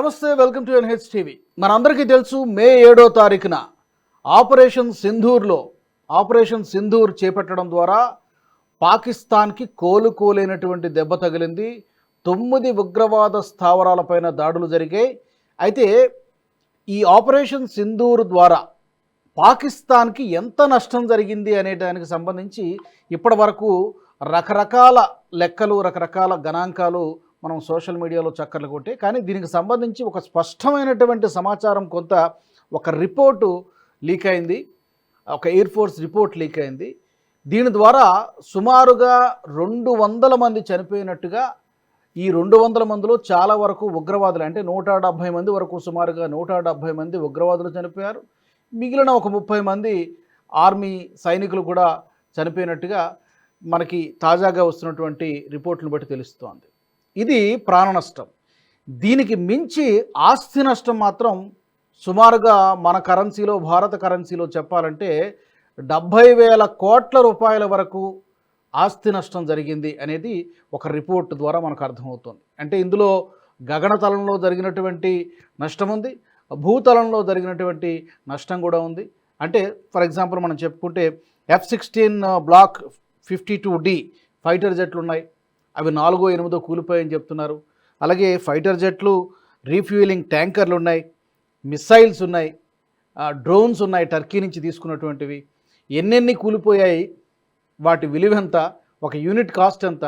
నమస్తే welcome to NH TV. మనందరికీ తెలుసు మే ఏడో తారీఖున ఆపరేషన్ సింధూర్లో ఆపరేషన్ సింధూర్ చేపట్టడం ద్వారా పాకిస్తాన్కి కోలుకోలేనటువంటి దెబ్బ తగిలింది. తొమ్మిది ఉగ్రవాద స్థావరాలపైన దాడులు జరిగాయి. అయితే ఈ ఆపరేషన్ సింధూర్ ద్వారా పాకిస్తాన్కి ఎంత నష్టం జరిగింది అనే దానికి సంబంధించి ఇప్పటి వరకు రకరకాల లెక్కలు రకరకాల గణాంకాలు మనం సోషల్ మీడియాలో చక్కర్లు కొట్టే కానీ దీనికి సంబంధించి ఒక స్పష్టమైనటువంటి సమాచారం కొంత ఒక రిపోర్టు లీక్ అయింది. ఒక ఎయిర్ ఫోర్స్ రిపోర్ట్ లీక్ అయింది. దీని ద్వారా సుమారుగా రెండు వందల మంది చనిపోయినట్టుగా ఈ రెండు వందల మందిలో చాలా వరకు ఉగ్రవాదులు అంటే నూట డెబ్భై మంది వరకు సుమారుగా నూట డెబ్భై మంది ఉగ్రవాదులు చనిపోయారు. మిగిలిన ఒక ముప్పై మంది ఆర్మీ సైనికులు కూడా చనిపోయినట్టుగా మనకి తాజాగా వస్తున్నటువంటి రిపోర్ట్లను బట్టి తెలుస్తోంది. ఇది ప్రాణ నష్టం. దీనికి మించి ఆస్తి నష్టం మాత్రం సుమారుగా మన కరెన్సీలో భారత కరెన్సీలో చెప్పాలంటే డెబ్భై వేల కోట్ల రూపాయల వరకు ఆస్తి నష్టం జరిగింది అనేది ఒక రిపోర్ట్ ద్వారా మనకు అర్థమవుతుంది. అంటే ఇందులో గగనతలంలో జరిగినటువంటి నష్టం ఉంది భూతలంలో జరిగినటువంటి నష్టం కూడా ఉంది. అంటే ఫర్ ఎగ్జాంపుల్ మనం చెప్పుకుంటే F sixteen block fifty two D fighter జెట్లు ఉన్నాయి. అవి నాలుగో ఎనిమిదో కూలిపోయాయని చెప్తున్నారు. అలాగే ఫైటర్ జెట్లు రీఫ్యూయలింగ్ ట్యాంకర్లు ఉన్నాయి మిస్సైల్స్ ఉన్నాయి డ్రోన్స్ ఉన్నాయి టర్కీ నుంచి తీసుకున్నటువంటివి. ఎన్నెన్ని కూలిపోయాయి వాటి విలువ ఎంత ఒక యూనిట్ కాస్ట్ ఎంత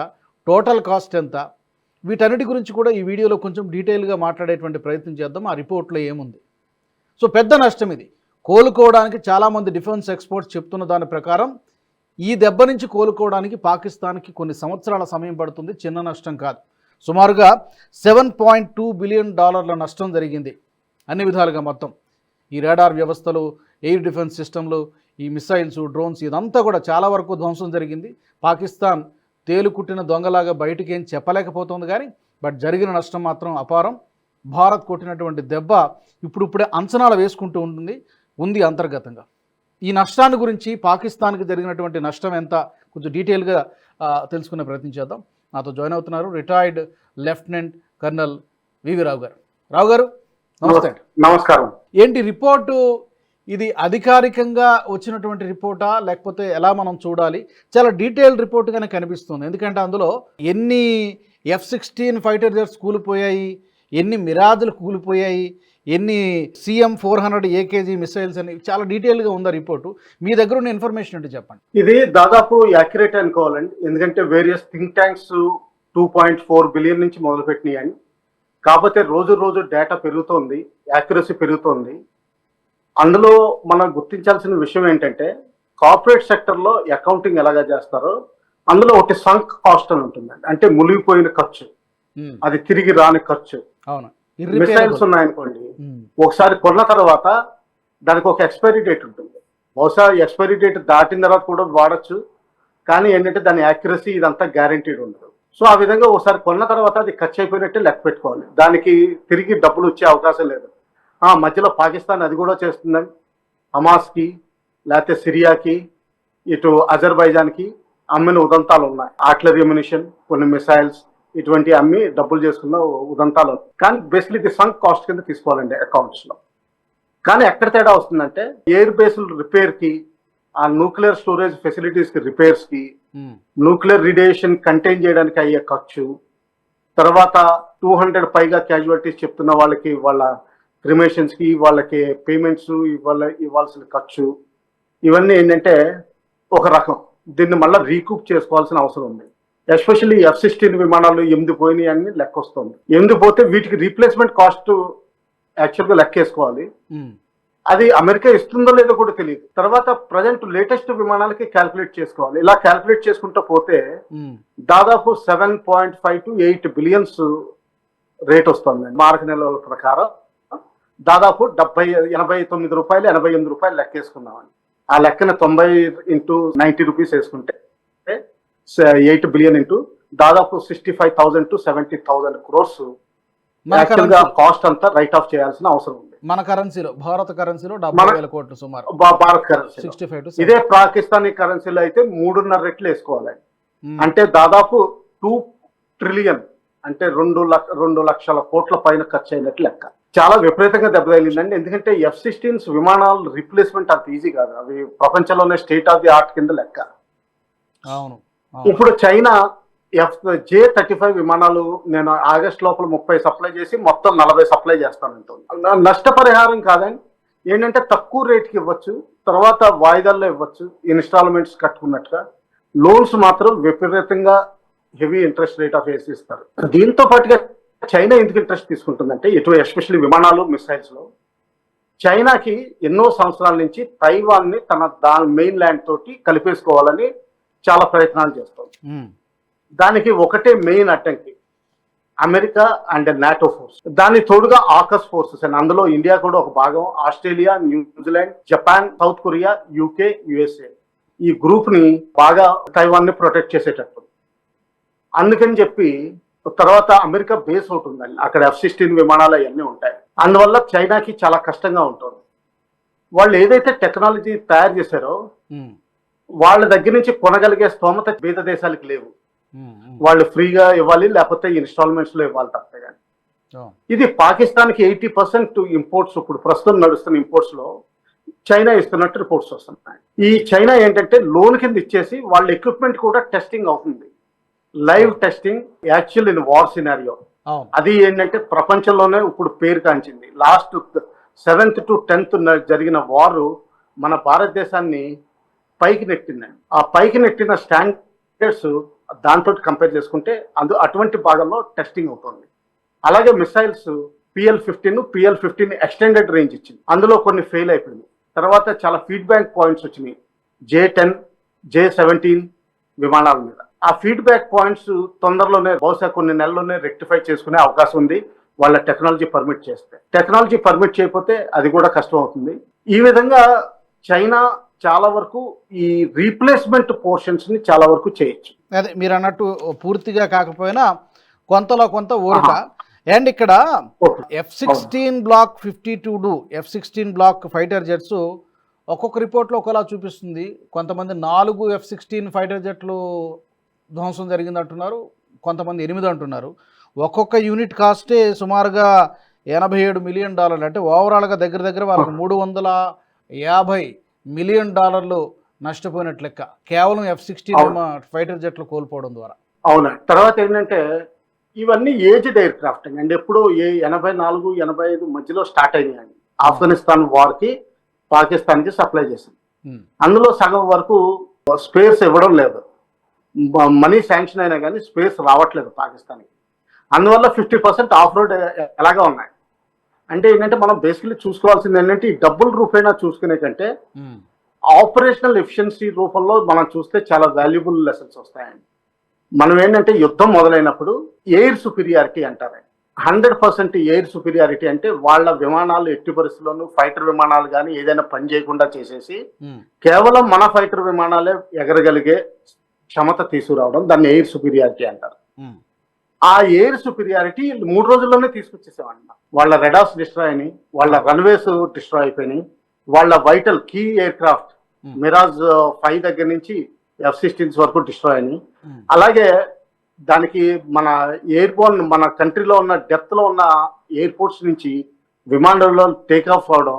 టోటల్ కాస్ట్ ఎంత? వీటన్నిటి గురించి కూడా ఈ వీడియోలో కొంచెం డీటెయిల్గా మాట్లాడేటువంటి ప్రయత్నం చేద్దాం. ఆ రిపోర్ట్లో ఏముంది? సో పెద్ద నష్టం ఇది. కోలుకోవడానికి చాలామంది డిఫెన్స్ ఎక్స్పర్ట్స్ చెప్తున్న దాని ప్రకారం ఈ దెబ్బ నుంచి కోలుకోవడానికి పాకిస్తాన్కి కొన్ని సంవత్సరాల సమయం పడుతుంది. చిన్న నష్టం కాదు. సుమారుగా సెవెన్ పాయింట్ టూ బిలియన్ డాలర్ల నష్టం జరిగింది. అన్ని విధాలుగా మొత్తం. ఈ రాడార్ వ్యవస్థలు ఎయిర్ డిఫెన్స్ సిస్టంలు ఈ మిసైల్స్ డ్రోన్స్ ఇదంతా కూడా చాలా వరకు ధ్వంసం జరిగింది. పాకిస్తాన్ తేలుకుట్టిన దొంగలాగా బయటికి ఏం చెప్పలేకపోతుంది కానీ బట్ జరిగిన నష్టం మాత్రం అపారం. భారత్ కొట్టినటువంటి దెబ్బ ఇప్పుడిప్పుడే అంచనాలు వేసుకుంటూ ఉంటుంది. ఉంది అంతర్గతంగా. ఈ నష్టాన్ని గురించి పాకిస్తాన్కి జరిగినటువంటి నష్టం ఎంత కొంచెం డీటెయిల్గా తెలుసుకునే ప్రయత్నం చేద్దాం. నాతో జాయిన్ అవుతున్నారు retired lieutenant colonel V V Rao. Rao గారు నమస్తే నమస్కారం. ఏంటి రిపోర్టు? ఇది అధికారికంగా వచ్చినటువంటి రిపోర్టా? లేకపోతే ఎలా మనం చూడాలి? చాలా డీటెయిల్ రిపోర్ట్గానే కనిపిస్తుంది. ఎందుకంటే అందులో ఎన్ని ఎఫ్ సిక్స్టీన్ ఫైటర్ జెట్స్ కూలిపోయాయి ఎన్ని మిరాజులు కూలిపోయాయి ఎన్ని CM four hundred AKG missiles అని చాలా డీటెయిల్గా ఉందా రిపోర్టు. మీ దగ్గర ఉన్న ఇన్ఫర్మేషన్ అంటే చెప్పండి? ఇది దాదాపు యాక్యురేట్ అనుకోవాలండి. ఎందుకంటే various think tanks two point four billion నుంచి మొదలుపెట్టినాయని కాకపోతే రోజు రోజు డేటా పెరుగుతోంది యాక్యురసీ పెరుగుతోంది. అందులో మనం గుర్తించాల్సిన విషయం ఏంటంటే కార్పొరేట్ సెక్టర్లో అకౌంటింగ్ ఎలాగా చేస్తారో అందులో ఒకటి సంక్ కాస్ట్ అని ఉంటుందండి. అంటే మునిగిపోయిన ఖర్చు. అది తిరిగి రాని ఖర్చు. అవును. మిసైల్స్. ఉన్నాయనుకోండి ఒకసారి కొన్న తర్వాత దానికి ఒక ఎక్స్పైరీ డేట్ ఉంటుంది. బహుశా ఎక్స్పైరీ డేట్ దాటిన తర్వాత కూడా వాడచ్చు. కానీ ఏంటంటే దాని యాక్యురసీ ఇదంతా గ్యారంటీడ్ ఉండదు. సో ఆ విధంగా ఒకసారి కొన్న తర్వాత అది ఖర్చు అయిపోయినట్టే లెక్క పెట్టుకోవాలి. దానికి తిరిగి డబ్బులు వచ్చే అవకాశం లేదు. ఆ మధ్యలో పాకిస్తాన్ అది కూడా చేస్తుందని హమాస్కి లేకపోతే సిరియాకి ఇటు అజర్బైజాన్కి అమ్మిన ఉదంతాలు ఉన్నాయి. ఆర్టిలరీ అమ్యునిషన్ కొన్ని మిసైల్స్ ఇటువంటి అమ్మి డబ్బులు చేసుకున్న ఉదంతాలు. కానీ బేసిక్లీ ఇది సంక్ కాస్ట్ కింద తీసుకోవాలండి అకౌంట్స్లో. కానీ ఎక్కడ తేడా వస్తుందంటే ఎయిర్ బేస్డ్ రిపేర్కి ఆ న్యూక్లియర్ స్టోరేజ్ ఫెసిలిటీస్కి రిపేర్స్కి ఉమ్, న్యూక్లియర్ రేడియేషన్ కంటైన్ చేయడానికి అయ్యే ఖర్చు తర్వాత టూ హండ్రెడ్ పైగా క్యాజువాలిటీస్ చెప్తున్న వాళ్ళకి వాళ్ళ క్రిమేషన్స్కి వాళ్ళకి పేమెంట్స్ ఇవ్వాల ఇవ్వాల్సిన ఖర్చు. ఇవన్నీ ఏంటంటే ఒక రకం. దీన్ని మళ్ళీ రీకూప్ చేసుకోవాల్సిన అవసరం ఉంది. ఎస్పెషల్లీ ఎఫ్ సిక్స్టీన్ విమానాలు ఎనిమిది పోయినాయి అని లెక్క వస్తుంది. ఎనిమిది పోతే వీటికి రీప్లేస్మెంట్ కాస్ట్ యాక్చువల్గా లెక్కేసుకోవాలి ఉమ్, అది అమెరికా ఇస్తుందో లేదో కూడా తెలియదు. తర్వాత ప్రజెంట్ లేటెస్ట్ విమానాలకి క్యాల్కులేట్ చేసుకోవాలి. ఇలా క్యాల్కులేట్ చేసుకుంటూ పోతే దాదాపు seven point five to eight billions rate వస్తుంది. మార్క్ నెలల ప్రకారం దాదాపు డెబ్బై ఎనభై తొమ్మిది రూపాయలు ఎనభై ఎనిమిది రూపాయలు లెక్కేసుకున్నామండి ఆ లెక్కన తొంభై ఇంటూ నైంటీ రూపీస్ వేసుకుంటే ఎయిట్ బిలియన్ ఇంటూ దాదాపు sixty five thousand to seventy thousand crores మన యాక్చువల్గా కరెన్సీ కాస్ట్ అంతా రైట్ ఆఫ్ చేయాల్సిన అవసరం ఉంది. మన కరెన్సీలో భారత కరెన్సీలో డెబ్బై వేల కోట్లు సుమారు. Bharat currency sixty five to ఇదే పాకిస్తానీ కరెన్సీలో అయితే మూడున్నర రెట్లు వేసుకోవాలి. అంటే దాదాపు టూ ట్రిలియన్ అంటే రెండు లక్ష రెండు లక్షల కోట్ల పైన ఖర్చు అయినట్టు లెక్క. చాలా విపరీతంగా దెబ్బతగిలిందండి. ఎందుకంటే ఎఫ్ సిక్స్టీన్స్ విమానాలు రీప్లేస్మెంట్ అంత ఈజీ కాదు. అవి ప్రపంచంలోనే స్టేట్ ఆఫ్ ది ఆర్ట్ కింద లెక్క. అవును. ఇప్పుడు China F J thirty five విమానాలు నేను ఆగస్ట్ లోపల ముప్పై సప్లై చేసి మొత్తం నలభై సప్లై చేస్తానంటుంది నష్టపరిహారం కాదండి. ఏంటంటే తక్కువ రేట్కి ఇవ్వచ్చు తర్వాత వాయిదాల్లో ఇవ్వచ్చు ఇన్స్టాల్మెంట్స్ కట్టుకున్నట్టుగా. లోన్స్ మాత్రం విపరీతంగా హెవీ ఇంట్రెస్ట్ రేట్ ఆఫ్ వేసి ఇస్తారు. దీంతో పాటుగా చైనా ఎందుకు ఇంట్రెస్ట్ తీసుకుంటుందంటే ఇటు ఎస్పెషల్లీ విమానాలు మిసైల్స్లో చైనాకి ఎన్నో సంవత్సరాల నుంచి తైవాన్ని తన దాని మెయిన్ ల్యాండ్ తోటి కలిపేసుకోవాలని చాలా ప్రయత్నాలు చేస్తుంది ఉమ్, దానికి ఒకటే మెయిన్ అడ్డంకి అమెరికా అండ్ నాటో ఫోర్స్. దాని తోడుగా ఆకస్ ఫోర్సెస్ అండ్ అందులో ఇండియా కూడా ఒక భాగం Australia New Zealand Japan South Korea UK USA. ఈ గ్రూప్ని బాగా తైవాన్ని ప్రొటెక్ట్ చేసేటట్టు. అందుకని చెప్పి తర్వాత అమెరికా బేస్ ఒకటి ఉందండి. అక్కడ ఎఫ్ సిక్స్టీన్ విమానాలు అవన్నీ ఉంటాయి. అందువల్ల చైనాకి చాలా కష్టంగా ఉంటుంది. వాళ్ళు ఏదైతే టెక్నాలజీ తయారు చేశారో వాళ్ళ దగ్గర నుంచి కొనగలిగే స్తోమత బీద దేశాలకు లేవు. వాళ్ళు ఫ్రీగా ఇవ్వాలి లేకపోతే ఇన్స్టాల్మెంట్స్లో ఇవ్వాలి తప్ప కానీ. ఇది పాకిస్తాన్కి ఎయిటీ పర్సెంట్ ఇంపోర్ట్స్ ఇప్పుడు ప్రస్తుతం నడుస్తున్న ఇంపోర్ట్స్లో చైనా ఇస్తున్నట్టు రిపోర్ట్స్ వస్తున్నాయి. ఈ చైనా ఏంటంటే లోన్ కింద ఇచ్చేసి వాళ్ళ ఎక్విప్మెంట్ కూడా టెస్టింగ్ అవుతుంది. Live testing actual in war scenario. అది ఏంటంటే ప్రపంచంలోనే ఇప్పుడు పేరు కాంచింది. లాస్ట్ సెవెంత్ టు టెన్త్ జరిగిన వారు మన భారతదేశాన్ని పైకి నెట్టిందండి ఆ పైకి నెట్టిన స్టాండర్డ్స్ దాంతో కంపేర్ చేసుకుంటే అందు అటువంటి భాగంలో టెస్టింగ్ అవుతుంది. అలాగే missiles PL fifteen PL fifteen extended range ఇచ్చింది. అందులో కొన్ని ఫెయిల్ అయిపోయింది. తర్వాత చాలా ఫీడ్బ్యాక్ పాయింట్స్ వచ్చినాయి. జే టెన్ జే సెవెంటీన్ విమానాల మీద. ఆ ఫీడ్బ్యాక్ పాయింట్స్ తొందరలోనే బహుశా కొన్ని నెలల్లోనే రెక్టిఫై చేసుకునే అవకాశం ఉంది. వాళ్ళ టెక్నాలజీ పర్మిట్ చేస్తే. టెక్నాలజీ పర్మిట్ చేయకపోతే అది కూడా కష్టం అవుతుంది. ఈ విధంగా చైనా చాలా వరకు ఈ రీప్లేస్మెంట్ పోర్షన్స్ని చాలా వరకు చేయొచ్చు. అదే మీరు అన్నట్టు పూర్తిగా కాకపోయినా కొంతలో కొంత ఊరట అండ్ ఇక్కడ F sixteen block fifty two D F sixteen block fighter jets ఒక్కొక్క రిపోర్ట్లో ఒకలా చూపిస్తుంది. కొంతమంది నాలుగు ఎఫ్ సిక్స్టీన్ ఫైటర్ జెట్లు ధ్వంసం జరిగింది అంటున్నారు కొంతమంది ఎనిమిది అంటున్నారు. ఒక్కొక్క యూనిట్ కాస్టే సుమారుగా ఎనభై ఏడు మిలియన్ డాలర్లు. అంటే ఓవరాల్గా దగ్గర దగ్గర వాళ్ళకి మూడు వందల యాభై మిలియన్ డాలర్లు నష్టపోయినట్లు లెక్క. కేవలం ఎఫ్ సిక్స్టీన్. ఫైటర్ జెట్లు కోల్పోవడం ద్వారా. అవునా? తర్వాత ఏంటంటే ఇవన్నీ ఏజ్డ్ ఎయిర్ క్రాఫ్ట్ అండి ఎప్పుడో ఏ ఎనభై నాలుగు ఎనభై ఐదు మధ్యలో స్టార్ట్ అయినాయండి. ఆఫ్ఘనిస్తాన్ వార్కి పాకిస్తాన్కి సప్లై చేసింది అందులో సగం వరకు స్పేస్ ఇవ్వడం లేదు. మనీ శాంక్షన్ అయినా కానీ స్పేస్ రావట్లేదు పాకిస్తాన్కి. అందువల్ల ఫిఫ్టీ పర్సెంట్ ఆఫ్ రోడ్ ఎలాగా ఉన్నాయి? అంటే ఏంటంటే మనం బేసికలీ చూసుకోవాల్సింది ఏంటంటే ఈ డబ్బుల రూపేణా చూసుకునే కంటే ఆపరేషనల్ ఎఫిషియన్సీ రూపంలో మనం చూస్తే చాలా వాల్యుబుల్ లెసన్స్ వస్తాయండి. మనం ఏంటంటే యుద్ధం మొదలైనప్పుడు ఎయిర్ సుపీరియారిటీ అంటారు. హండ్రెడ్ పర్సెంట్ ఎయిర్ సుపీరియారిటీ అంటే వాళ్ళ విమానాలు ఎట్టి పరిస్థితుల్లోనూ ఫైటర్ విమానాలు కానీ ఏదైనా పని చేయకుండా చేసేసి కేవలం మన ఫైటర్ విమానాలే ఎగరగలిగే క్షమత తీసుకురావడం దాన్ని ఎయిర్ సుపీరియారిటీ అంటారు. ఆ ఎయిర్ సుపీరియారిటీ మూడు రోజుల్లోనే తీసుకొచ్చేసామన్న వాళ్ళ రెడాస్ డిస్ట్రాయ్ అయినాయి వాళ్ళ రన్వేస్ డిస్ట్రాయ్ అయిపోయినాయి వాళ్ళ vital key aircraft. Mirage five దగ్గర నుంచి ఎఫ్ సిక్స్టీన్స్ వరకు డిస్ట్రాయ్ అయినాయి. ఉమ్, అలాగే దానికి మన ఎయిర్ బోర్న్ మన కంట్రీలో ఉన్న డెప్త్లో ఉన్న ఎయిర్పోర్ట్స్ నుంచి విమానంలో టేక్ ఆఫ్ అవడం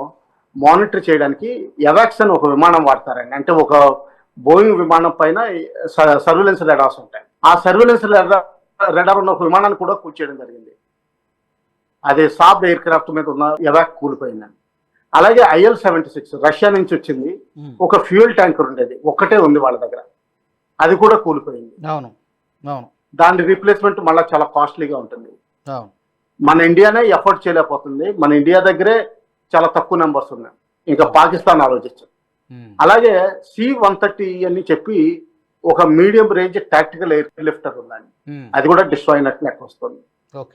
మానిటర్ చేయడానికి ఎవాక్స్ అని ఒక విమానం వాడతారండి. అంటే ఒక బోయింగ్ విమానం పైన సర్వేలెన్స్ రెడార్స్ ఉంటాయి. ఆ సర్వేలెన్స్ రెడార్ ఉన్న ఒక విమానాన్ని కూడా కూల్చేయడం జరిగింది. అదే సాబ్ ఎయిర్ క్రాఫ్ట్ మీద ఉన్న ఎవాక్ కూలిపోయిందండి అలాగే ఐఎల్ సెవెంటీ సిక్స్ రష్యా నుంచి వచ్చింది. ఒక ఫ్యూయల్ ట్యాంకర్ ఉండేది. ఒక్కటే ఉంది వాళ్ళ దగ్గర. అది కూడా కూలిపోయింది. అవును. అవును. దాని రీప్లేస్మెంట్ మళ్ళీ చాలా కాస్ట్లీగా ఉంటుంది. మన ఇండియానే ఎఫర్ట్ చేయలేకపోతుంది. మన ఇండియా దగ్గరే చాలా తక్కువ నెంబర్స్ ఉన్నాయి. ఇంకా పాకిస్తాన్ ఆలోచించు. ఉమ్, అలాగే సి వన్ థర్టీ అని చెప్పి ఒక medium range tactical air lifter ఉందండి. ఉమ్, అది కూడా డిస్ట్రాయ్ అయినట్టు లెక్క వస్తుంది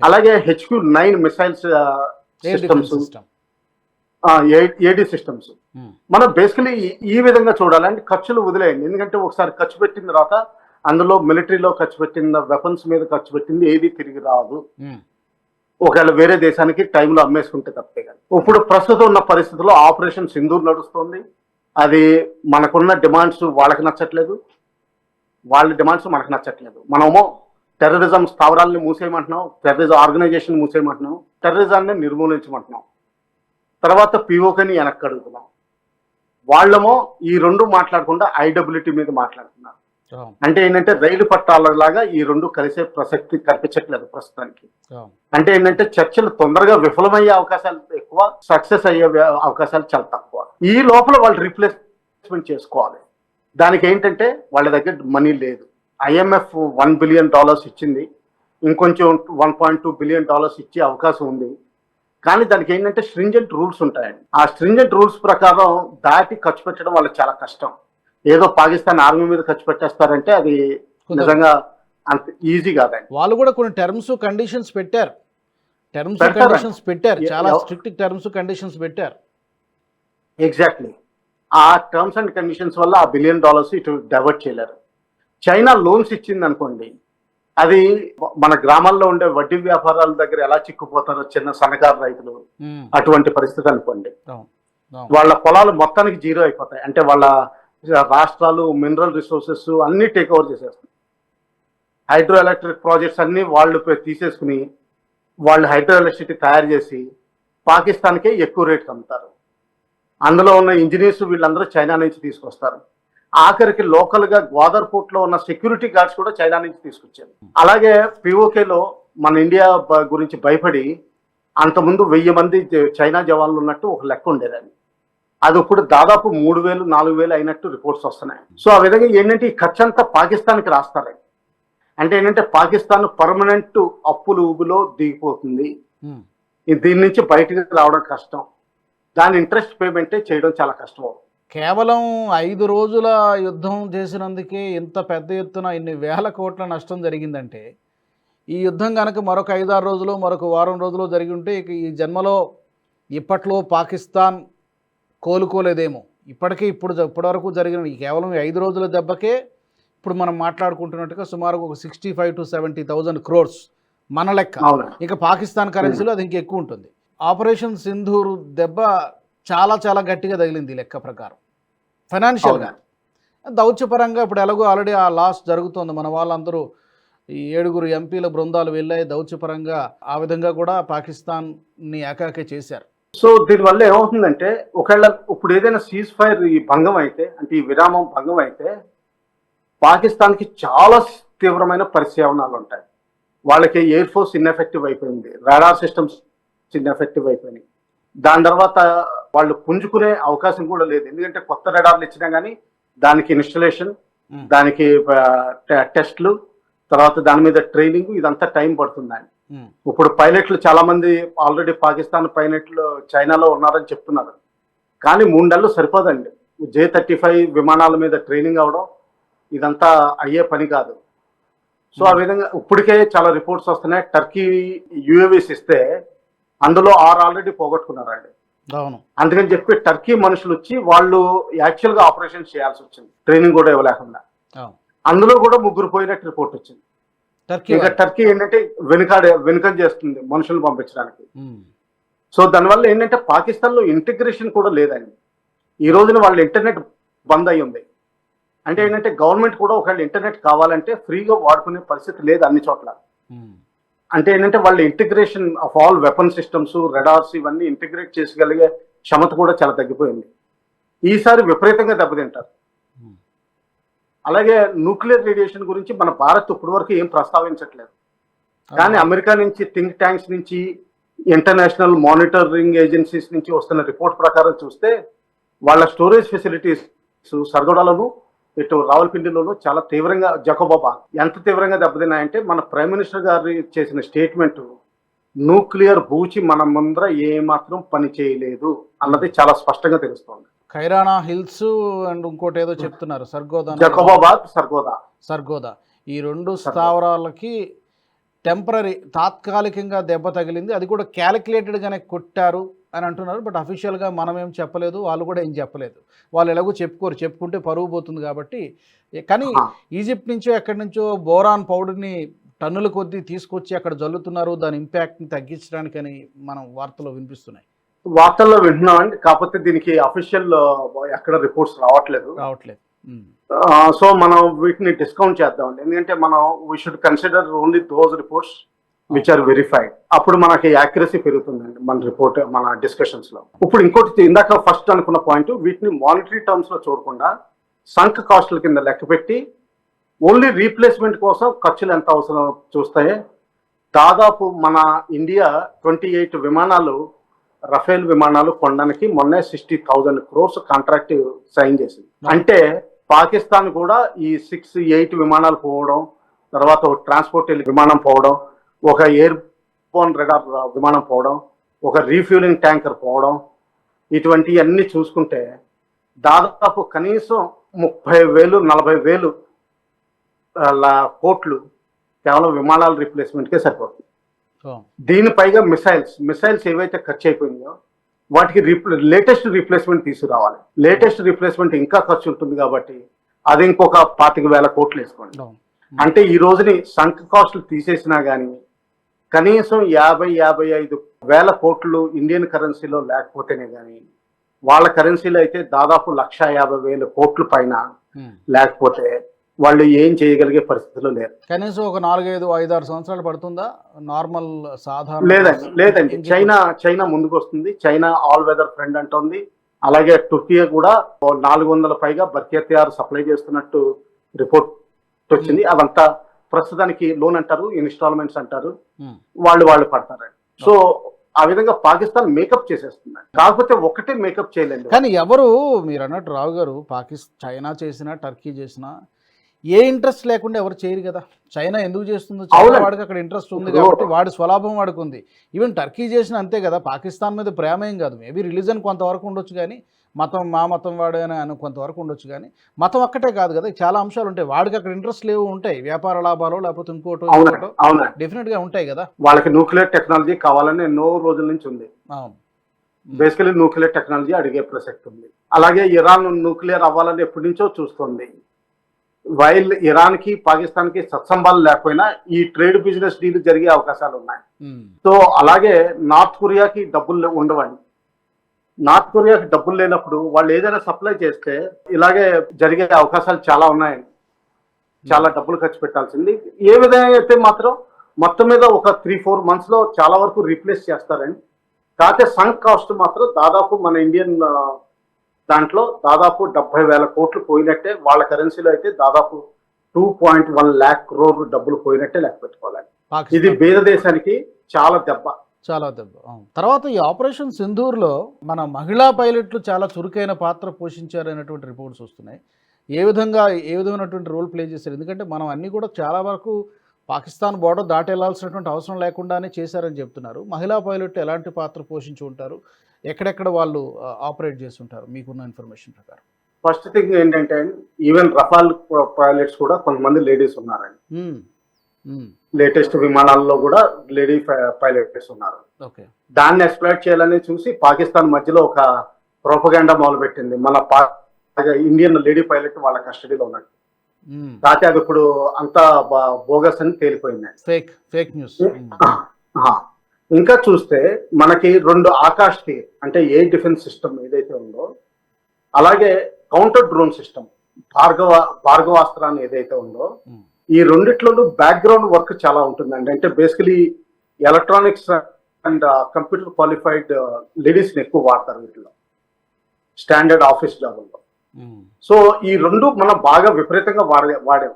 అలాగే HQ nine missiles systems system AD systems మనం బేసికలీ ఈ విధంగా చూడాలంటే ఖర్చులు వదిలేయండి. ఎందుకంటే ఒకసారి ఖర్చు పెట్టిన తర్వాత అందులో మిలిటరీలో ఖర్చు పెట్టిన వెపన్స్ మీద ఖర్చు పెట్టింది ఏది తిరిగి రాదు. ఉమ్, ఒకవేళ వేరే దేశానికి టైంలో అమ్మేసుకుంటే తప్పే కానీ ఇప్పుడు ప్రస్తుతం ఉన్న పరిస్థితుల్లో ఆపరేషన్ సింధూర్ నడుస్తుంది. అది మనకున్న డిమాండ్స్ వాళ్ళకి నచ్చట్లేదు. వాళ్ళ డిమాండ్స్ మనకు నచ్చట్లేదు. మనమేమో టెర్రరిజం స్థావరాలని మూసేయమంటున్నాం టెర్రరిజం ఆర్గనైజేషన్ మూసేయమంటున్నాం టెర్రరిజాన్ని నిర్మూలించమంటున్నాం. తర్వాత పిఓకని వెనక్కి అడుగుతున్నాం. వాళ్ళేమో ఈ రెండు మాట్లాడకుండా ఐడబ్ల్యూటీ మీద మాట్లాడుతున్నారు. అంటే ఏంటంటే రైలు పట్టాలలాగా ఈ రెండు కలిసే ప్రసక్తి కనిపించట్లేదు ప్రస్తుతానికి. అంటే ఏంటంటే చర్చలు తొందరగా విఫలమయ్యే అవకాశాలు ఎక్కువ సక్సెస్ అయ్యే అవకాశాలు చాలా తక్కువ. ఈ లోపల వాళ్ళు రీప్లేస్మెంట్ చేసుకోవాలి. దానికి ఏంటంటే వాళ్ళ దగ్గర మనీ లేదు. ఐఎంఎఫ్ వన్ బిలియన్ డాలర్స్ ఇచ్చింది. ఇంకొంచెం one point two billion dollars ఇచ్చే అవకాశం ఉంది. కానీ దానికి ఏంటంటే స్ట్రింజెంట్ రూల్స్ ఉంటాయండి. ఆ స్ట్రింజెంట్ రూల్స్ ప్రకారం దాటి ఖర్చు పెట్టడం వాళ్ళకి చాలా కష్టం. ఏదో పాకిస్తాన్ ఆర్మీ మీద ఖర్చు పెట్టేస్తారంటే అది నిజంగా అంత ఈజీ కాదండి. వాళ్ళు కూడా కొన్ని టర్మ్స్ కండిషన్స్ పెట్టారు. టర్మ్స్. కండిషన్స్ పెట్టారు. చాలా స్ట్రిక్ట్ టర్మ్స్ కండిషన్స్ పెట్టారు. ఎగ్జాక్ట్లీ. ఆ టర్మ్స్ అండ్ కండిషన్స్ వల్ల ఆ బిలియన్ డాలర్స్ ఇటు డైవర్ట్ చేయలేరు. చైనా లోన్స్ ఇచ్చింది అనుకోండి అది మన గ్రామాల్లో ఉండే వడ్డీ వ్యాపారాల దగ్గర ఎలా చిక్కుపోతారో చిన్న సన్నకారు రైతులు అటువంటి పరిస్థితి అనుకోండి. వాళ్ళ పొలాలు మొత్తానికి జీరో అయిపోతాయి. అంటే వాళ్ళ రాష్ట్రాలు మినరల్ రిసోర్సెస్ అన్ని టేక్ ఓవర్ చేసేస్తాయి. హైడ్రో ఎలక్ట్రిక్ ప్రాజెక్ట్స్ అన్ని వాళ్ళు తీసేసుకుని వాళ్ళు హైడ్రో ఎలక్ట్రిసిటీ తయారు చేసి పాకిస్తాన్కే ఎక్కువ రేట్కి అమ్ముతారు అందులో ఉన్న ఇంజనీర్స్ వీళ్ళందరూ చైనా నుంచి తీసుకొస్తారు. ఆఖరికి లోకల్గా గ్వాదర్ పోర్ట్లో ఉన్న సెక్యూరిటీ గార్డ్స్ కూడా చైనా నుంచి తీసుకొచ్చారు. అలాగే పిఓకేలో మన ఇండియా గురించి భయపడి అంతకుముందు వెయ్యి మంది చైనా జవాన్లు ఉన్నట్టు ఒక లెక్క ఉండేదండి. అది ఇప్పుడు దాదాపు మూడు వేలు నాలుగు వేలు అయినట్టు రిపోర్ట్స్ వస్తున్నాయి. సో ఆ విధంగా ఏంటంటే ఈ ఖర్చు అంతా పాకిస్తాన్కి రాస్తారు అంటే ఏంటంటే పాకిస్తాన్ పర్మనెంట్ అప్పులు ఊబిలో దిగిపోతుంది. దీని నుంచి బయటకు రావడం కష్టం. దాని ఇంట్రెస్ట్ పేమెంటే చేయడం చాలా కష్టం. కేవలం ఐదు రోజుల యుద్ధం చేసినందుకే ఇంత పెద్ద ఎత్తున ఇన్ని వేల కోట్ల నష్టం జరిగిందంటే ఈ యుద్ధం కనుక మరొక ఐదారు రోజులు మరొక వారం రోజులు జరిగి ఉంటే ఇక ఈ జన్మలో ఇప్పట్లో పాకిస్తాన్ కోలుకోలేదేమో. ఇప్పటికే ఇప్పుడు ఇప్పటివరకు జరిగిన ఈ కేవలం ఐదు రోజుల దెబ్బకే ఇప్పుడు మనం మాట్లాడుకుంటున్నట్టుగా సుమారు ఒక sixty five to seventy thousand crores మన లెక్క. ఇక పాకిస్తాన్ కరెన్సీలో అది ఇంకెక్కువ ఉంటుంది. ఆపరేషన్ సింధూర్ దెబ్బ చాలా చాలా గట్టిగా తగిలింది లెక్క ప్రకారం. ఫైనాన్షియల్గా దౌత్యపరంగా ఇప్పుడు ఎలాగో ఆల్రెడీ ఆ లాస్ జరుగుతోంది. మన వాళ్ళందరూ ఈ ఏడుగురు ఎంపీల బృందాలు వెళ్ళాయి దౌత్యపరంగా ఆ విధంగా కూడా పాకిస్తాన్ని ఏకాకే చేశారు. సో దీనివల్ల ఏమవుతుందంటే ఒకవేళ ఇప్పుడు ఏదైనా సీజ్ ఫైర్ ఈ భంగం అయితే అంటే ఈ విరామం భంగం అయితే పాకిస్తాన్కి చాలా తీవ్రమైన పరిశీలనాలు ఉంటాయి. వాళ్ళకి ఎయిర్ ఫోర్స్ ఇన్ఎఫెక్టివ్ అయిపోయింది. రాడార్ సిస్టమ్స్ ఇన్ఎఫెక్టివ్ అయిపోయినాయి. దాని తర్వాత వాళ్ళు పుంజుకునే అవకాశం కూడా లేదు. ఎందుకంటే కొత్త రడార్లు ఇచ్చినా కానీ దానికి ఇన్స్టలేషన్ దానికి టెస్ట్లు తర్వాత దాని మీద ట్రైనింగ్ ఇదంతా టైం పడుతుందండి ఉమ్, ఇప్పుడు పైలట్లు చాలా మంది ఆల్రెడీ పాకిస్తాన్ పైలట్లు చైనాలో ఉన్నారని చెప్తున్నారు. కానీ మూడు నెలలు సరిపోదండి. జే థర్టీ ఫైవ్ విమానాల మీద ట్రైనింగ్ అవడం ఇదంతా అయ్యే పని కాదు. సో ఆ విధంగా ఇప్పటికే చాలా రిపోర్ట్స్ వస్తున్నాయి. టర్కీ యుఏవిస్ ఇస్తే అందులో ఆరు ఆల్రెడీ పోగొట్టుకున్నారండి. అవును. అందుకని చెప్పి టర్కీ మనుషులు వచ్చి వాళ్ళు యాక్చువల్గా ఆపరేషన్ చేయాల్సి వచ్చింది. ట్రైనింగ్ కూడా ఇవ్వలేకుండా. అందులో కూడా ముగ్గురు పోయినట్టు రిపోర్ట్ వచ్చింది. టర్కీ ఇంకా. టర్కీ ఏంటంటే వెనుకాడే వెనుకం చేస్తుంది మనుషులు పంపించడానికి. సో దానివల్ల ఏంటంటే పాకిస్తాన్లో ఇంటిగ్రేషన్ కూడా లేదండి. ఈ రోజున వాళ్ళ ఇంటర్నెట్ బంద్ అయి ఉంది. అంటే ఏంటంటే గవర్నమెంట్ కూడా ఒకవేళ ఇంటర్నెట్ కావాలంటే ఫ్రీగా వాడుకునే పరిస్థితి లేదు అన్ని చోట్ల. అంటే ఏంటంటే వాళ్ళ integration of all weapon systems radars ఇవన్నీ ఇంటిగ్రేట్ చేసుకోగలిగే క్షమత కూడా చాలా తగ్గిపోయింది. ఈసారి విపరీతంగా దెబ్బతింటారు. ఉమ్. అలాగే న్యూక్లియర్ రేడియేషన్ గురించి మన భారత్ ఇప్పటి వరకు ఏం ప్రస్తావించట్లేదు. కానీ అమెరికా నుంచి థింక్ ట్యాంక్స్ నుంచి ఇంటర్నేషనల్ మానిటరింగ్ ఏజెన్సీస్ నుంచి వస్తున్న రిపోర్ట్ ప్రకారం చూస్తే వాళ్ళ స్టోరేజ్ ఫెసిలిటీస్ సర్గోడాలను ఇటు రావులపిండిలోను చాలా తీవ్రంగా జకోబాబా ఎంత తీవ్రంగా దెబ్బతిన్నాయంటే మన ప్రైమ్ మినిస్టర్ గారు చేసిన స్టేట్మెంట్ న్యూక్లియర్ బూచి మన ముందర ఏమాత్రం పని చేయలేదు అన్నది చాలా స్పష్టంగా తెలుస్తోంది. ఖైరానా హిల్స్ అండ్ ఇంకోటి ఏదో చెప్తున్నారు సర్గోదా జకోబాబాద్ సర్గోదా. సర్గోదా. ఈ రెండు స్థావరాలకి టెంపరీ తాత్కాలికంగా దెబ్బ తగిలింది. అది కూడా క్యాలిక్యులేటెడ్గానే కొట్టారు. అని అంటున్నారు. బట్ అఫీషియల్గా మనం ఏం చెప్పలేదు. వాళ్ళు కూడా ఏం చెప్పలేదు. వాళ్ళు ఎలాగో చెప్పుకోరు. చెప్పుకుంటే పరువు పోతుంది కాబట్టి. కానీ. ఈజిప్ట్ నుంచో ఎక్కడి నుంచో బోరాన్ పౌడర్ని టన్నుల కొద్దీ తీసుకొచ్చి అక్కడ జల్లుతున్నారు. దాని ఇంపాక్ట్ని తగ్గించడానికని మనం వార్తలో వినిపిస్తున్నాయి. వార్తల్లో వింటున్నామండి. కాకపోతే దీనికి అఫీషియల్ ఎక్కడ రిపోర్ట్స్ రావట్లేదు. రావట్లేదు. సో మనం వీటిని డిస్కౌంట్ చేద్దామండి. ఎందుకంటే మనం we should consider only those reports which are verified అప్పుడు మనకి యాక్యురసీ పెరుగుతుందండి మన రిపోర్ట్ మన డిస్కషన్స్లో. ఇప్పుడు ఇంకోటి ఇందాక ఫస్ట్ అనుకున్న పాయింట్ వీటిని మానిటరీ టర్మ్స్లో చూడకుండా సంక్ కాస్ట్ల కింద లెక్క పెట్టి ఓన్లీ రీప్లేస్మెంట్ కోసం ఖర్చులు ఎంత అవసరం చూస్తాయి దాదాపు మన ఇండియా ట్వంటీ ఎయిట్ విమానాలు రఫేల్ విమానాలు కొనడానికి మొన్నే sixty thousand crores contract sign చేసింది. అంటే పాకిస్తాన్ కూడా ఈ సిక్స్ ఎయిట్ విమానాలు పోవడం తర్వాత ట్రాన్స్పోర్ట్ విమానం పోవడం ఒక ఎయిర్ బోన్ రెడార్ విమానం పోవడం ఒక రీఫ్యూలింగ్ ట్యాంకర్ పోవడం ఇటువంటి అన్ని చూసుకుంటే దాదాపు కనీసం ముప్పై వేలు నలభై వేలు కోట్లు కేవలం విమానాల రీప్లేస్మెంట్కే సరిపోతుంది. దీని పైగా మిసైల్స్ మిసైల్స్ ఏవైతే ఖర్చు అయిపోయినాయో వాటికి లేటెస్ట్ రీప్లేస్మెంట్ తీసుకురావాలి. లేటెస్ట్ రీప్లేస్మెంట్ ఇంకా ఖర్చు ఉంటుంది కాబట్టి అది ఇంకొక పాతిక వేల కోట్లు వేసుకోండి. అంటే ఈ రోజుని సంక్ కాస్ట్లు తీసేసినా కానీ కనీసం యాభై యాభై ఐదు వేల కోట్లు ఇండియన్ కరెన్సీలో లేకపోతేనే కానీ వాళ్ళ కరెన్సీలో అయితే దాదాపు లక్ష యాభై వేల కోట్ల పైన. లేకపోతే వాళ్ళు ఏం చేయగలిగే పరిస్థితిలో లేరు. కనీసం ఒక నాలుగైదు ఐదు ఆరు సంవత్సరాలు పడుతుందా? నార్మల్ సాధారణ లేదండి లేదండి. చైనా చైనా ముందుకు వస్తుంది చైనా ఆల్ వెదర్ ఫ్రెండ్ అంటోంది. అలాగే టుర్కియా కూడా నాలుగు వందల పైగా బర్కేతియార్ సప్లై చేస్తున్నట్టు రిపోర్ట్ వచ్చింది. అదంతా ప్రస్తుతానికి లోన్ అంటారు ఇన్స్టాల్మెంట్స్ అంటారు. వాళ్ళు వాళ్ళు పడతారండి. సో ఆ విధంగా పాకిస్తాన్ మేకప్ చేసేస్తుంది కాకపోతే ఒకటే మేకప్ చేయలేదు కానీ ఎవరు మీరు అన్నట్టు రావు గారు పాకిస్తాన్ చైనా చేసినా టర్కీ చేసినా ఏ ఇంట్రెస్ట్ లేకుండా ఎవరు చేయరు కదా. చైనా ఎందుకు చేస్తుందో చైనా. వాడికి అక్కడ ఇంట్రెస్ట్ ఉంది కాబట్టి వాడి స్వలాభం వాడికి ఉంది. ఈవెన్ టర్కీ చేసిన అంతే కదా పాకిస్తాన్ మీద ప్రేమ ఏం కాదు. మేబీ రిలీజన్ కొంతవరకు ఉండొచ్చు కానీ మతం మా మతం వాడే అని అని కొంతవరకు ఉండొచ్చు కానీ మతం ఒక్కటే కాదు కదా. చాలా అంశాలు ఉంటాయి. వాడికి అక్కడ ఇంట్రెస్ట్ లేవు ఉంటాయి. వ్యాపార లాభాలు లేకపోతే ఇంకోటో అవునండి ఇంకోటో అవునండి. డెఫినెట్గా ఉంటాయి కదా. వాళ్ళకి న్యూక్లియర్ టెక్నాలజీ కావాలని ఎన్నో రోజుల నుంచి ఉంది. అవును. బేసికలీ న్యూక్లియర్ టెక్నాలజీ అడిగే ప్రసక్తి ఉంది. అలాగే ఇరాన్ న్యూక్లియర్ అవ్వాలని ఎప్పటి నుంచో చూస్తుంది. వైల్ ఇరాన్కి పాకిస్తాన్కి సత్సంబాలు లేకపోయినా ఈ ట్రేడ్ బిజినెస్ డీల్ జరిగే అవకాశాలు ఉన్నాయి. సో అలాగే నార్త్ కొరియాకి డబ్బులు ఉండవండి. నార్త్ కొరియాకి డబ్బులు లేనప్పుడు వాళ్ళు ఏదైనా సప్లై చేస్తే ఇలాగే జరిగే అవకాశాలు చాలా ఉన్నాయండి చాలా డబ్బులు ఖర్చు పెట్టాల్సింది. ఏ విధంగా అయితే మాత్రం మొత్తం మీద ఒక త్రీ ఫోర్ మంత్స్లో చాలా వరకు రీప్లేస్ చేస్తారండి కాకపోతే సంక్ కాస్ట్ మాత్రం దాదాపు మన ఇండియన్ దాంట్లో దాదాపు డెబ్బై వేల కోట్లు పోయినట్టే వాళ్ళ కరెన్సీలో అయితే దాదాపు two point one lakh crore డబ్బులు పోయినట్టే లెక్క పెట్టుకోవాలండి ఇది బీద దేశానికి చాలా దెబ్బ. చాలా దెబ్బ. తర్వాత ఈ ఆపరేషన్ సింధూర్లో మన మహిళా పైలట్లు చాలా చురుకైన పాత్ర పోషించారనేటువంటి రిపోర్ట్స్ వస్తున్నాయి. ఏ విధంగా ఏ విధమైనటువంటి రోల్ ప్లే చేశారు? ఎందుకంటే మనం అన్నీ కూడా చాలా వరకు పాకిస్తాన్ బోర్డర్ దాటి వెళ్ళాల్సినటువంటి అవసరం లేకుండానే చేశారని చెప్తున్నారు. మహిళా పైలట్లు ఎలాంటి పాత్ర పోషించి ఉంటారు? ఎక్కడెక్కడ వాళ్ళు ఆపరేట్ చేసి ఉంటారు మీకున్న ఇన్ఫర్మేషన్ ప్రకారం. ఫస్ట్ థింగ్ ఏంటంటే ఈవెన్ రఫాల్ పైలట్స్ కూడా కొంతమంది లేడీస్ ఉన్నారండి. లేటెస్ట్ విమానాల్లో కూడా లేడీ పైలట్స్ ఉన్నారు దాన్ని ఎక్స్ప్లోర్ చేయాలని చూసి పాకిస్తాన్ మధ్యలో ఒక ప్రోపగాండా మొదలుపెట్టింది మన ఇండియన్ లేడీ పైలట్ వాళ్ళ కస్టడీలో ఉన్నట్టు మ్మ్. కాకపోతే అది ఇప్పుడు అంతా బోగస్ అని తేలిపోయింది ఫేక్ ఫేక్ న్యూస్ మ్మ్. ఆహా. ఇంకా చూస్తే మనకి రెండు ఆకాష్కి అంటే ఏ డిఫెన్స్ సిస్టమ్ ఏదైతే ఉందో అలాగే counter drone system Bhargava Bhargavastra అని ఏదైతే ఉందో. ఈ రెండిట్లోనూ బ్యాక్గ్రౌండ్ వర్క్ చాలా ఉంటుందండి అంటే basically electronics and computer qualified లేడీస్ని ఎక్కువ వాడతారు వీటిలో స్టాండర్డ్ ఆఫీస్ జాబుల్లో. సో ఈ రెండు మనం బాగా విపరీతంగా వాడే వాడాం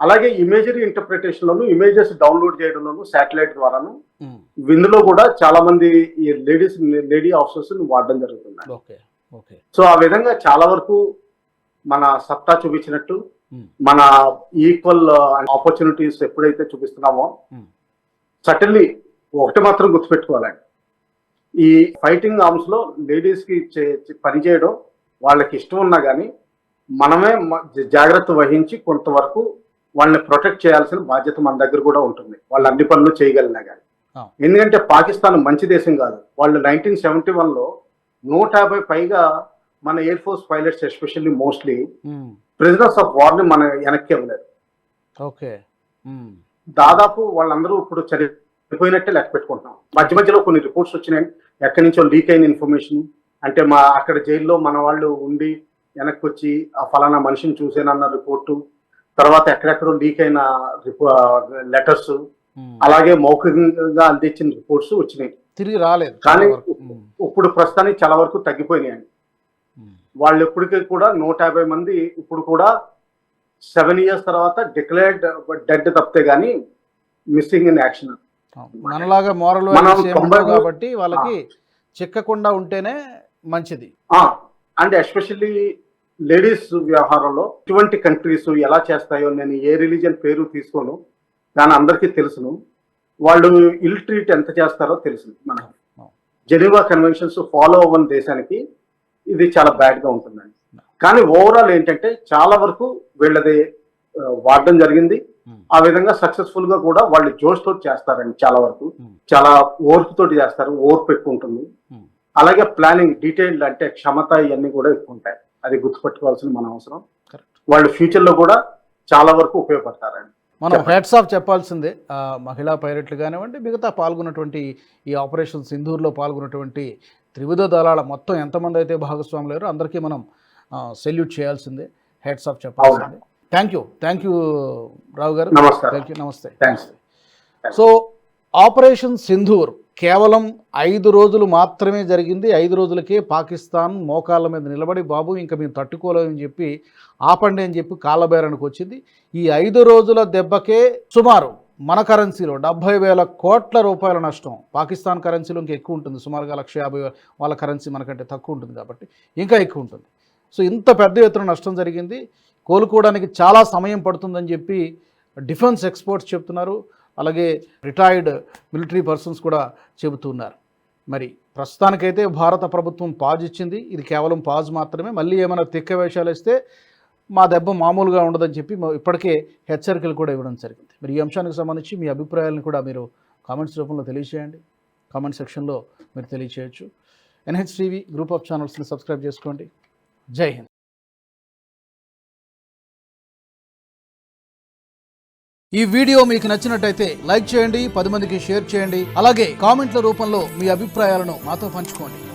అలాగే ఇమేజరీ ఇంటర్ప్రిటేషన్ లోను ఇమేజెస్ డౌన్లోడ్ చేయడంలోను శాటిలైట్ ద్వారాను మ్మ్. ఇందులో కూడా చాలా మంది ఈ లేడీస్ లేడీ ఆఫీసర్స్ వాడడం జరుగుతుంది ఓకే ఓకే సో ఆ విధంగా చాలా వరకు మన సత్తా చూపించినట్టు. మన ఈక్వల్ ఆపర్చునిటీస్ ఎప్పుడైతే చూపిస్తున్నామో. సటన్లీ ఒకటి మాత్రం గుర్తుపెట్టుకోవాలండి ఈ ఫైటింగ్ ఆర్మ్స్లో లేడీస్కి పనిచేయడం వాళ్ళకి ఇష్టం ఉన్నా కానీ మనమే జాగ్రత్త వహించి కొంతవరకు వాళ్ళని ప్రొటెక్ట్ చేయాల్సిన బాధ్యత మన దగ్గర కూడా ఉంటుంది. వాళ్ళు అన్ని పనులు చేయగలిగినా కానీ. ఎందుకంటే పాకిస్తాన్ మంచి దేశం కాదు. వాళ్ళు నైన్టీన్ సెవెంటీ వన్లో నూట యాభై పైగా మన air force pilots especially mostly prisoners of వార్ని మన వెనక్కి ఇవ్వలేదు. ఓకే. దాదాపు వాళ్ళందరూ ఇప్పుడు చనిపోయినట్టే లెక్క పెట్టుకుంటున్నాం. మధ్య మధ్యలో కొన్ని రిపోర్ట్స్ వచ్చినాయి. ఎక్కడి నుంచో లీక్ అయిన ఇన్ఫర్మేషన్. అంటే మా అక్కడ జైల్లో మన వాళ్ళు ఉండి వెనక్కి వచ్చి ఆ ఫలానా మనిషిని చూసానన్న రిపోర్టు. తర్వాత ఎక్కడెక్కడో లీక్ అయిన లెటర్స్. అలాగే మౌఖికంగా అందించిన రిపోర్ట్స్ వచ్చినాయి. తిరిగి రాలేదు. కానీ. ఇప్పుడు ప్రస్తుతానికి చాలా వరకు తగ్గిపోయినాయండి. వాళ్ళు ఎప్పటికీ కూడా నూట యాభై మంది ఇప్పుడు కూడా సెవెన్ ఇయర్స్ తర్వాత డిక్లేర్డ్ డెడ్ తప్పితే గానీ మిస్సింగ్ ఇన్ యాక్షన్. మనలాగా మోరల్ కాబట్టి వాళ్ళకి చిక్కకుండా ఉంటేనే మంచిది. అండ్ ఎస్పెషల్లీ లేడీస్ వ్యవహారంలో ఇటువంటి కంట్రీస్ ఎలా చేస్తాయో నేను ఏ రిలీజియన్ పేరు తీసుకోను కానీ అందరికీ తెలుసును. వాళ్ళు ఇల్ ట్రీట్ ఎంత చేస్తారో తెలుసు మనకి. జెనీవా కన్వెన్షన్స్ ఫాలో అవ్వని దేశానికి ఇది చాలా బ్యాడ్గా ఉంటుందండి కానీ ఓవరాల్ ఏంటంటే చాలా వరకు వీళ్ళది వాడడం జరిగింది ఉమ్. ఆ విధంగా సక్సెస్ఫుల్గా కూడా వాళ్ళు జోష్ తోటి చేస్తారండి చాలా వరకు ఉమ్. చాలా ఓర్పు తోటి చేస్తారు ఓర్పు ఎక్కువ ఉంటుంది ఉమ్. అలాగే ప్లానింగ్ డీటెయిల్డ్ అంటే క్షమత ఇవన్నీ కూడా ఎక్కువ ఉంటాయి అది గుర్తుపెట్టుకోవాల్సిన మన అవసరం. వాళ్ళు ఫ్యూచర్లో కూడా చాలా వరకు ఉపయోగపడతారండి మనం. హెడ్స్ ఆఫ్ చెప్పాల్సిందే మహిళా పైలట్లు కానివ్వండి మిగతా పాల్గొన్నటువంటి ఈ ఆపరేషన్ సింధూర్లో పాల్గొన్నటువంటి త్రివిధ దళాల మొత్తం ఎంతమంది అయితే భాగస్వాములు అందరికీ మనం సెల్యూట్ చేయాల్సిందే హెడ్స్ ఆఫ్ చెప్పాల్సిందే. Thank you thank you Rao గారు. థ్యాంక్ యూ నమస్తే. సో ఆపరేషన్ సింధూర్ కేవలం ఐదు రోజులు మాత్రమే జరిగింది. ఐదు రోజులకే పాకిస్తాన్ మోకాళ్ళ మీద నిలబడి బాబు ఇంకా మేము తట్టుకోలేమని చెప్పి ఆపండి అని చెప్పి కాళ్ళబేరానికి వచ్చింది. ఈ ఐదు రోజుల దెబ్బకే సుమారు మన కరెన్సీలో డెబ్బై వేల కోట్ల రూపాయల నష్టం. పాకిస్తాన్ కరెన్సీలో ఇంకా ఎక్కువ ఉంటుంది. సుమారుగా లక్ష యాభై వాళ్ళ కరెన్సీ మనకంటే తక్కువ ఉంటుంది కాబట్టి ఇంకా ఎక్కువ ఉంటుంది. సో ఇంత పెద్ద ఎత్తున నష్టం జరిగింది. కోలుకోవడానికి చాలా సమయం పడుతుందని చెప్పి డిఫెన్స్ ఎక్స్పర్ట్స్ చెప్తున్నారు. అలాగే రిటైర్డ్ మిలిటరీ పర్సన్స్ కూడా చెబుతున్నారు మరి ప్రస్తుతానికైతే భారత ప్రభుత్వం పాజ్ ఇచ్చింది. ఇది కేవలం పాజ్ మాత్రమే. మళ్ళీ ఏమైనా తిక్క వేషాలు ఇస్తే మా దెబ్బ మామూలుగా ఉండదని చెప్పి ఇప్పటికే హెచ్చరికలు కూడా ఇవ్వడం జరిగింది. మరి ఈ అంశానికి సంబంధించి మీ అభిప్రాయాలను కూడా మీరు కామెంట్స్ రూపంలో తెలియచేయండి కామెంట్ సెక్షన్లో మీరు తెలియచేయచ్చు ఎన్హెచ్ టీవీ గ్రూప్ ఆఫ్ ఛానల్స్ని సబ్స్క్రైబ్ చేసుకోండి. జై హింద్. ఈ వీడియో మీకు నచ్చినట్టయితే లైక్ చేయండి పది మందికి షేర్ చేయండి అలాగే కామెంట్ల రూపంలో మీ అభిప్రాయాలను మాతో పంచుకోండి.